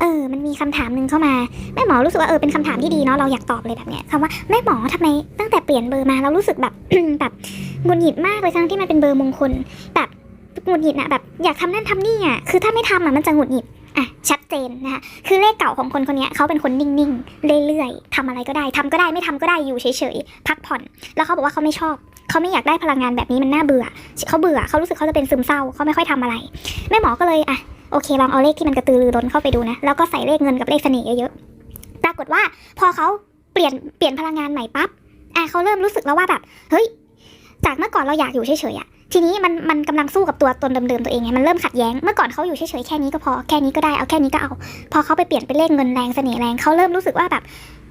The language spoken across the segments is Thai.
เออ มันมีคำถามหนึ่งเข้ามา แม่หมอรู้สึกว่าเออเป็นคำถามที่ดีเนาะเราอยากตอบเลยแบบเนี้ยคำว่าแม่หมอทำไมตั้งแต่เปลี่ยนเบอร์มาเรารู้สึกแบบแบบหงุดหงิดมากเลยทั้งที่มันเป็นเบอร์มงคลแบบหงุดหงิดอะแบบอยากทำนั่นทำนี่อะคือถ้าไม่ทำอะมันจะหงุดหงิดอะชัดเจนนะคะคือเลขเก่าของคนคนนี้เขาเป็นคนนิ่งๆเรื่อยๆทำอะไรก็ได้ทำก็ได้ไม่ทำก็ได้อยู่เฉยๆพักผ่อน แล้วเขาบอกว่าเขาไม่ชอบเขาไม่อยากได้พลังงานแบบนี้มันน่าเบื่อเขาเบื่อเขารู้สึกเขาจะเป็นซึมเศร้าเขาไม่ค่อยทำอะไร แม่หมอก็เลยอะ โอเคลองเอาเลขที่มันกระตือรือร้นเข้าไปดูนะ แล้วก็ใส่เลขเงินกับเลขเสน่ห์เยอะๆ ปรากฏว่าพอเขาเปลี่ยนเปลี่ยนพลังงานใหม่ปั๊บอะเขาเริ่มรู้สึกแล้วว่าแบบ เฮ้ย จากเมื่อก่อนเราอยากอยู่เฉยๆอะทีนี้มันมันกำลังสู้กับตัวตนเดิมๆตัวเองไงมันเริ่มขัดแย้งเมื่อก่อนเขาอยู่เฉยๆแค่นี้ก็พอแค่นี้ก็ได้เอาแค่นี้ก็เอา พอเขาไปเปลี่ยนเป็นเลขเงินแรงเสน่ห์แรงเขาเริ่มรู้สึกว่าแบบ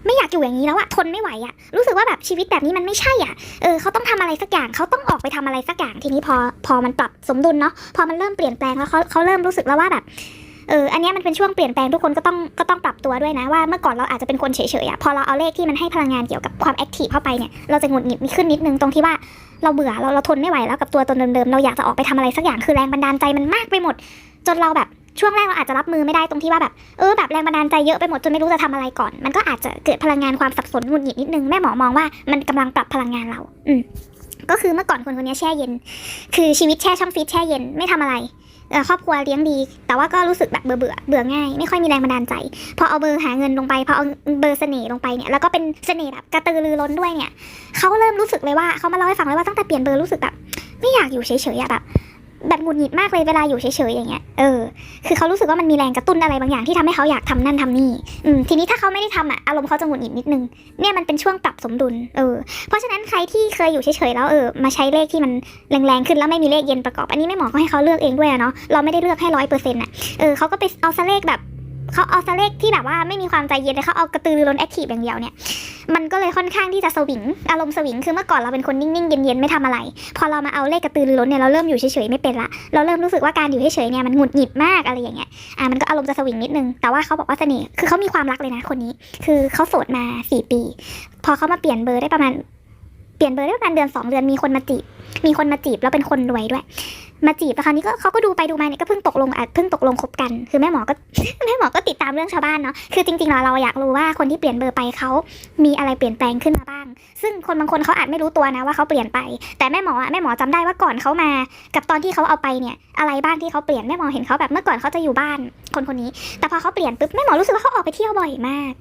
ไม่อยากอยู่อย่างนี้แล้วอะทนไม่ไหวอะรู้สึกว่าแบบชีวิตแบบนี้มันไม่ใช่อะเออเขาต้องทำอะไรสักอย่างเขาต้องออกไปทำอะไรสักอย่างทีนี้พอพอมันปรับสมดุลเนาะพอมันเริ่มเปลี่ยนแปลงแล้วเขาเขาเริ่มรู้สึกแล้วว่าแบบเออ อันนี้มันเป็นช่วงเปลี่ยนแปลงทุกคนก็ต้องก็ต้องปรับตัวด้วยนะว่าเมื่อก่อนเราอาจจะเป็นคนเฉยๆอะพอเราเอาเลขที่มันให้พลังงานเกี่ยวกับความแอคทีฟเข้าไปเนี่ยเราจะหงุดหงิดขึ้นนิดนึงตรงที่ว่าเราเบื่อเราเราทนไม่ไหวแล้วกับตัวตนเดิมๆเราอยากจะออกไปทำอะไรสักอย่างคือแรงบันดาลใจมันมากไปหมด จนเราแบบ ช่วงแรกเราอาจจะรับมือไม่ได้ตรงที่ว่าแบบเออแบบแรงบันดาลใจเยอะไปหมดจนไม่รู้จะทำอะไรก่อน มันก็อาจจะเกิดพลังงานความสับสนหงุดหงิดนิดนึงแม่หมอมองว่ามันกำลังปรับพลังงานเรา อืมก็คือเมื่อก่อนคนคนนี้แช่เย็น คือชีวิตแช่ช่องฟิตแช่เย็นไม่ทำอะไรครอบครัวเลี้ยงดี แต่ว่าก็รู้สึกแบบเบื่อเบื่อเบื่อง่าย ไม่ค่อยมีแรงบันดาลใจ พอเอาเบอร์หาเงินลงไป พอเอาเบอร์เสน่ห์ลงไปเนี่ย แล้วก็เป็นเสน่ห์แบบกระตือรือร้นด้วยเนี่ย เขาเริ่มรู้สึกเลยว่าเขามาเล่าให้ฟังเลยว่าตั้งแต่เปลี่ยนเบอร์รู้สึกแบบไม่อยากอยู่เฉยๆแบบ แบบหงุดหงิดมากเลยเวลาอยู่เฉยๆอย่างเงี้ย เออ คือเขารู้สึกว่ามันมีแรงกระตุ้นอะไรบางอย่างที่ทำให้เขาอยากทำนั่นทำนี่ อืม ทีนี้ถ้าเขาไม่ได้ทำอะ อารมณ์เขาจะหงุดหงิดนิดนึง เนี่ยมันเป็นช่วงปรับสมดุล เออ เพราะฉะนั้นใครที่เคยอยู่เฉยๆแล้วเออ มาใช้เลขที่มันแรงๆขึ้นแล้วไม่มีเลขเย็นประกอบ อันนี้ไม่หมอก็ให้เขาเลือกเองด้วยอะเนาะ เราไม่ได้เลือกให้ร้อยเปอร์เซ็นต์อะ เออเขาก็ไปเอาซะเลขแบบ เขาเอาซะเลขที่แบบว่าไม่มีความใจเย็นเลยเขาเอากระตือรือร้นแอคทีฟอย่างเดียวเนี่ยมันก็เลยค่อนข้างที่จะสวิงอารมณ์สวิงคือเมื่อก่อนเราเป็นคนนิ่งๆเย็นๆไม่ทำอะไร พอเรามาเอาเลขกระตือรือร้นเนี่ยเราเริ่มอยู่เฉยๆไม่เป็นละเราเริ่มรู้สึกว่าการอยู่เฉยๆเนี่ยมันหงุดหงิดมากอะไรอย่างเงี้ยอะมันก็อารมณ์จะสวิงนิดนึงแต่ว่าเขาบอกว่าเสน่ห์คือเขามีความรักเลยนะคนนี้ คือเขาโสดมาสี่ปี พอเขามาเปลี่ยนเบอร์ได้ประมาณเปลี่ยนเบอร์ได้ประมาณเดือนสองเดือนมีคนมาจีบ มีคนมาจีบแล้วเป็นคนรวยด้วย มาจีบแล้วคราวนี้ก็เขาก็ดูไปดูมาเนี่ยก็เพิ่งตกลงอะเพิ่งตกลงคบกัน คือแม่หมอก็ แม่หมอก็ติดตามเรื่องชาวบ้านเนาะคือจริงๆเราเราอยากรู้ว่าคนที่เปลี่ยนเบอร์ไปเขามีอะไรเปลี่ยนแปลงขึ้นมาบ้าง ซึ่งคนบางคนเขาอาจไม่รู้ตัวนะว่าเขาเปลี่ยนไป แต่แม่หมออะแม่หมอจำได้ว่าก่อนเขามา กับตอนที่เขาเอาไปเนี่ยอะไรบ้างที่เขาเปลี่ยนแม่หมอเห็นเขาแบบเมื่อก่อนเขาจะอยู่บ้านคนคนนี้ แต่พอเขาเปลี่ยนปุ๊บแม่หมอรู้สึกว่าเขาออกไปเที่ยวบ่อยมาก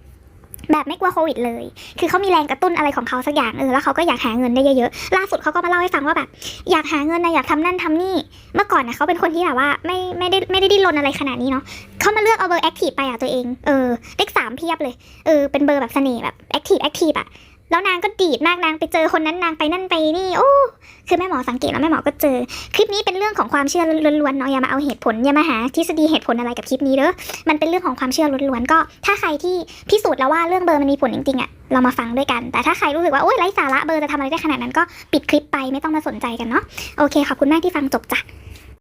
แบบไม่กลัวโควิดเลย คือเขามีแรงกระตุ้นอะไรของเขาสักอย่างเออแล้วเขาก็อยากหาเงินได้เยอะๆ ล่าสุดเขาก็มาเล่าให้ฟังว่าแบบอยากหาเงินนะอยากทำนั่นทำนี่ เมื่อก่อนนะเขาเป็นคนที่แบบว่าไม่ไม่ได้ไม่ได้ดิ้นรนอะไรขนาดนี้เนาะเขามาเลือกเอาเบอร์แอคทีฟไปอะตัวเอง เออเลขสามเพียบเลย เออเป็นเบอร์แบบเสน่ห์แบบแอคทีฟแอคทีฟอะ แล้วนางก็ดีดมากนางไปเจอคนนั้นนางไปนั่นไปนี่โอ้คือแม่หมอสังเกตแล้วแม่หมอก็เจอ คลิปนี้เป็นเรื่องของความเชื่อล้วนๆเนาะอย่ามาเอาเหตุผลอย่ามาหาทฤษฎีเหตุผลอะไรกับคลิปนี้เด้อมันเป็นเรื่องของความเชื่อล้วนๆก็ ถ้าใครที่พิสูจน์แล้วว่าเรื่องเบอร์มันมีผลจริงๆอะเรามาฟังด้วยกัน แต่ถ้าใครรู้สึกว่าโอ๊ยไร้สาระเบอร์จะทำอะไรได้ขนาดนั้นก็ปิดคลิปไปไม่ต้องมาสนใจกันเนาะโอเคขอบคุณมากที่ฟังจบจ้ะ